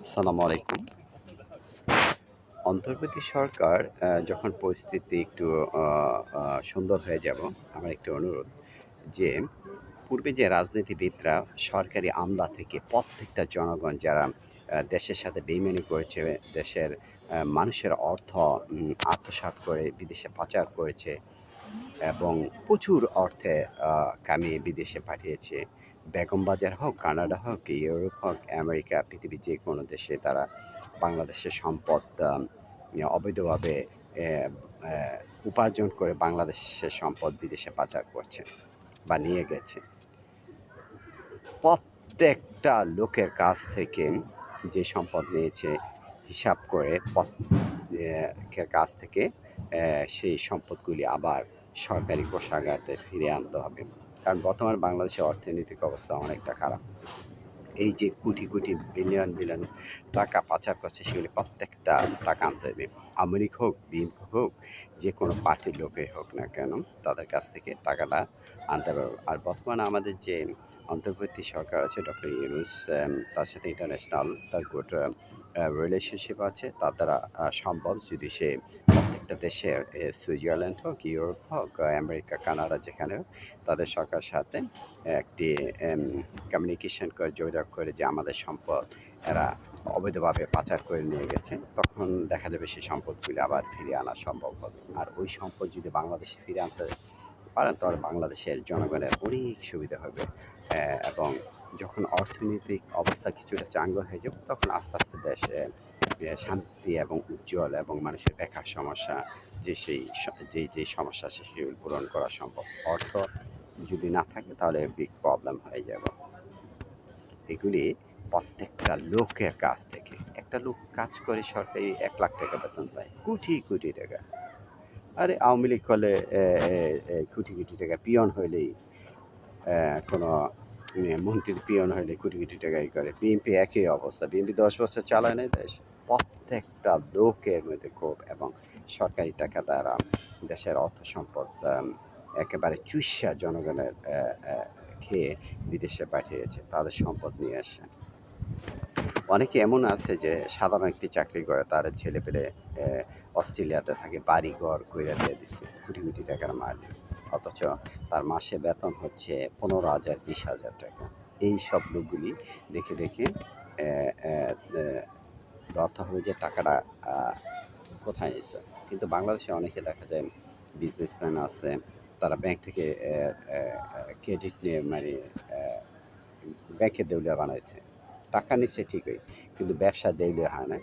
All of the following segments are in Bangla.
আসসালামু আলাইকুম। অন্তর্বর্তী সরকার যখন পরিস্থিতি একটু সুন্দর হয়ে যাব আমার একটি অনুরোধ যে পূর্বে যে রাজনীতিবিদরা সরকারি আমলা থেকে প্রত্যেকটা জনগণ যারা দেশের সাথে বেইমানি করেছে দেশের মানুষের অর্থ উম, আত্মসাৎ করে বিদেশে পাচার করেছে এবং প্রচুর অর্থে কামিয়ে বিদেশে পাঠিয়েছে বেগম বাজার হোক, কানাডা হোক, ইউরোপ হোক, আমেরিকা, পৃথিবীর যে কোনো দেশে তারা বাংলাদেশের সম্পদ অবৈধভাবে উপার্জন করে বাংলাদেশের সম্পদ বিদেশে পাচার করছে বা নিয়ে গেছে। প্রত্যেকটা লোকের কাছ থেকে যে সম্পদ নিয়েছে, হিসাব করে প্রত্যেকের কাছ থেকে সেই সম্পদগুলি আবার সরকারি কোষাগারে ফিরে আনতে হবে। কারণ বর্তমান বাংলাদেশের অর্থনৈতিক অবস্থা অনেকটা খারাপ। এই যে কোটি কোটি বিলিয়ন বিলিয়ন টাকা পাচার করছে, সেগুলি প্রত্যেকটা টাকা আনতে হবে। আমেরিক হোক, বিএনপি হোক, যে কোনো পার্টির লোকে হোক না কেন, তাদের কাছ থেকে টাকাটা আনতে পারবে আর বর্তমানে আমাদের যে অন্তর্বর্তী সরকার আছে ডক্টর ইউনুস তার সাথে ইন্টারন্যাশনাল তার গুড রিলেশনশিপ আছে। তার দ্বারা সম্ভব যদি সে প্রত্যেকটা দেশের সুইজারল্যান্ড হোক, ইউরোপ হোক আমেরিকা, কানাডা যেখানে হোক, তাদের সরকার সাথে একটি কমিউনিকেশন করে, যোগাযোগ করে যে আমাদের সম্পদ এরা অবৈধভাবে পাচার করে নিয়ে গেছে, তখন দেখা যাবে সেই সম্পদগুলি আবার ফিরিয়ে আনা সম্ভব হবে। আর ওই সম্পদ যদি বাংলাদেশে ফিরে আনতে পারেন তাহলে বাংলাদেশের জনগণের অনেক সুবিধা হবে। এবং যখন অর্থনৈতিক অবস্থা কিছুটা চাঙ্গা হয়ে যাবে, তখন আস্তে আস্তে দেশে শান্তি এবং উজ্জ্বল এবং মানুষের বেকার সমস্যা যে সেই যে যে সমস্যা সেগুলো পূরণ করা সম্ভব। অর্থ যদি না থাকে তাহলে বিগ প্রবলেম হয়ে যাবে। এগুলি প্রত্যেকটা লোকের কাছ থেকে। একটা লোক কাজ করে সরকারি এক লাখ টাকা বেতন পায়, কোটি কোটি টাকা। আরে আওয়ামী লীগ এ, কোটি কোটি টাকা পিয়ন হইলেই কোনো মন্ত্রীর পিয়ন হইলে কোটি কোটি টাকাই করে। বিএনপি একই অবস্থা। বিএনপি দশ বছর চালায় নাই দেশ। প্রত্যেকটা লোকের মধ্যে ক্ষোভ এবং সরকারি টাকা দ্বারা দেশের অর্থ সম্পদ একেবারে চুষা জনগণের খেয়ে বিদেশে পাঠিয়েছে। তাদের সম্পদ নিয়ে আসে। অনেকে এমন আছে যে সাধারণ একটি চাকরি করে তার ছেলে পেলে অস্ট্রেলিয়াতে থাকে বাড়ি ঘর কইরা দিয়ে দিচ্ছে কোটি কোটি টাকার মালিক অথচ তার মাসে বেতন হচ্ছে পনেরো হাজার, বিশ হাজার টাকা। এই সব লোকগুলি দেখে দেখে ধরতে হবে যে টাকাটা কোথায় নিচ্ছে কিন্তু বাংলাদেশে অনেকে দেখা যায় বিজনেসম্যান আছে, তারা ব্যাংক থেকে ক্রেডিট নিয়ে মানে ব্যাংকে দেউলিয়া বানাইছে। টাকা নিচ্ছে ঠিকই, কিন্তু ব্যবসা দেউলিয়া হয় না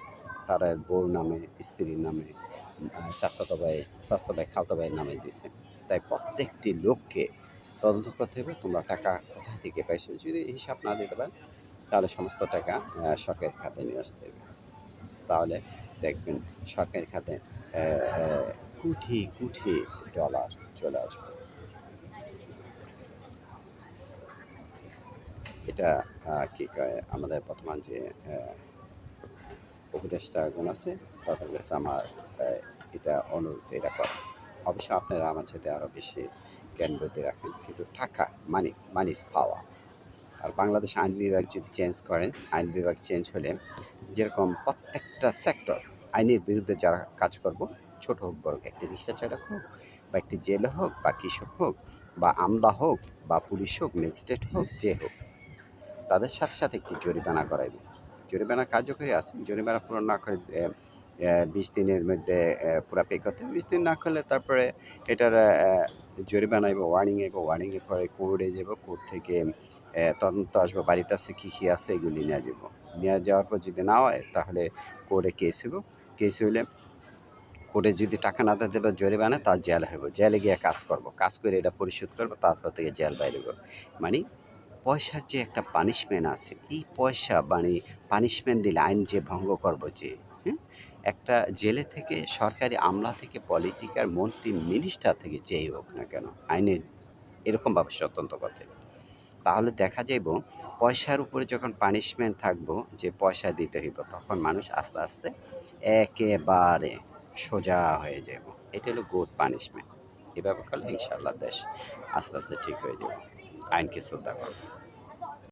তারা বউর নামে, স্ত্রীর নামে চাচাতো ভাই চাচাতো ভাই খালতো ভাইয়ের নামে দিয়েছে। তাই প্রত্যেকটি লোককে তদন্ত করতে হবে। তোমরা টাকা কোথা থেকে পাইছো যদি হিসাব না দিতে পারেন তাহলে সমস্ত টাকা আহ, সরকারি খাতে নিয়ে আসতে হবে। তাহলে দেখবেন সরকারি খাতে কোটি কোটি ডলার চলে আসবে। এটা কি আমাদের বর্তমান যে আহ, উপদেষ্টাগণ আছে তাদের কাছে আমার এটা অনুরোধ এটা করে। অবশ্য আপনারা আমার সাথে আরও বেশি বুদ্ধি রাখেন, কিন্তু টাকা মানি মানি ইজ পাওয়া আর বাংলাদেশ আইন বিভাগ যদি চেঞ্জ করেন আইন বিভাগ চেঞ্জ হলে যেরকম প্রত্যেকটা সেক্টর আইনের বিরুদ্ধে যারা কাজ করব, ছোট হোক, বড় একটি রিক্সা চালক হোক, বা একটি জেলে হোক, বা কৃষক হোক, বা আমলা হোক, বা পুলিশ হোক ম্যাজিস্ট্রেট হোক, যে হোক, তাদের সাথে সাথে একটি জরিমানা করাইব। জরিমানা কার্যকরী আছে, জরিমানা পূরণ না করে বিশ দিনের মধ্যে পুরা পে করতে বিশ দিন না করলে তারপরে এটার জরিমানা এবং ওয়ার্নিং এর ওয়ার্নিংয়ের পরে কোর্টে যাব কোর্ট থেকে তদন্ত আসব, বাড়িতে আছে, কী কী আছে, এগুলি নিয়ে যাব নিয়ে যাওয়ার পর যদি না হয়, তাহলে কোর্টে কেস হইব। কেস হইলে কোর্টে যদি টাকা না দিতে পারে জরিমানা, তার জেল হইব। জেলে গিয়ে কাজ করব। কাজ করে এটা পরিশোধ করব, তারপর থেকে জেল বাইরে মানে পয়সার যে একটা পানিশমেন্ট আছে, এই পয়সা মানে পানিশমেন্ট দিলে আইন যে ভঙ্গ করব যে একটা জেলে থেকে, সরকারি আমলা থেকে পলিটিকার মন্ত্রী মিনিস্টার থেকে যেই হোক না কেন, আইনের এরকমভাবে স্বতন্ত্র করতে। তাহলে দেখা যাইব, পয়সার উপরে যখন পানিশমেন্ট থাকব, যে পয়সা দিতে হইব, তখন মানুষ আস্তে আস্তে একেবারে সোজা হয়ে যাব এটা হলো গুড পানিশমেন্ট এভাবে করলে ইনশাআল্লাহ দেশ আস্তে আস্তে ঠিক হয়ে যাবে। আইনকে শ্রদ্ধা করবে